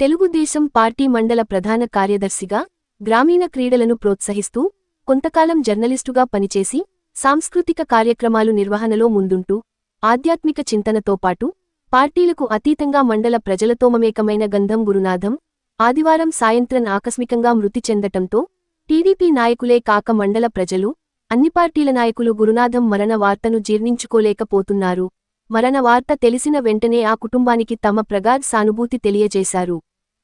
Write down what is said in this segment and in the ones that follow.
Telugu Desam party మండల ప్రధాన కార్యదర్శిగా గ్రామీణ క్రీడలను ప్రోత్సహిస్తూ కొంతకాలం జర్నలిస్టుగా పనిచేసి సాంస్కృతిక కార్యక్రమాలు నిర్వహణలో ముందుంటూ ఆధ్యాత్మిక చింతనతో పాటు పార్టీలకు అతీతంగా మండల ప్రజలతోమమేకమైన గంధం గురునాథం ఆదివారం సాయంత్రం ఆకస్మికంగా మృతి చెందటంతో టీడీపీ నాయకులే కాక మండల ప్రజలు అన్ని పార్టీల నాయకులు గురునాథం మరణ వార్తను జీర్ణించుకోలేకపోతున్నారు. మరణ వార్త తెలిసిన వెంటనే ఆ కుటుంబానికి తమ ప్రగాఢ్ సానుభూతి తెలియజేశారు.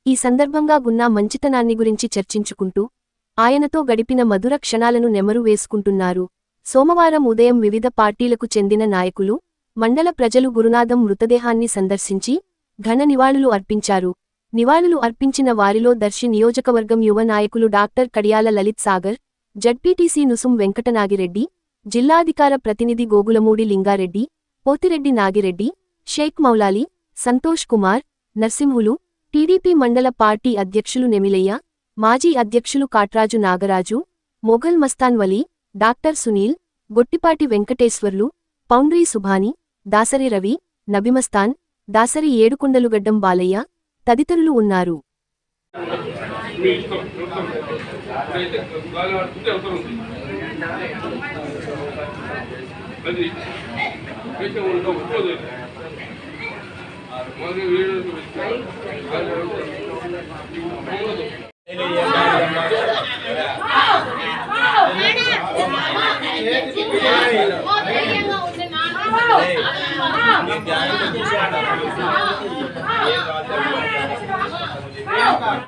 ఈ సందర్భంగా గున్నా మంచితనాన్ని గురించి చర్చించుకుంటూ ఆయనతో గడిపిన మధుర క్షణాలను నెమరు వేసుకుంటున్నారు. సోమవారం ఉదయం వివిధ పార్టీలకు చెందిన నాయకులు మండల ప్రజలు గురునాథం మృతదేహాన్ని సందర్శించి ఘన నివాళులు అర్పించారు. నివాళులు అర్పించిన వారిలో దర్శి నియోజకవర్గం యువ నాయకులు డాక్టర్ కడియాల లలిత్ సాగర్ జడ్పీటీసీ నుసుం వెంకటనాగిరెడ్డి జిల్లాధికార ప్రతినిధి గోగులమూడి లింగారెడ్డి పోతిరెడ్డి నాగిరెడ్డి షేక్ మౌలాలి సంతోష్ కుమార్ నర్సింహులు టీడీపీ మండల పార్టీ అధ్యక్షులు నెమిలయ్య మాజీ అధ్యక్షులు కాట్రాజు నాగరాజు మొఘల్ మస్తాన్ వలీ డాక్టర్ సునీల్ గొట్టిపాటి వెంకటేశ్వర్లు పౌండ్రీ సుభాని దాసరి రవి నబిమస్తాన్ దాసరి ఏడుకొండలుగడ్డం బాలయ్య తదితరులు ఉన్నారు. అది అయితే ఉంటాం ఒప్పుకోదు మరి వీడు ధైర్యంగా ఉండే నాన్న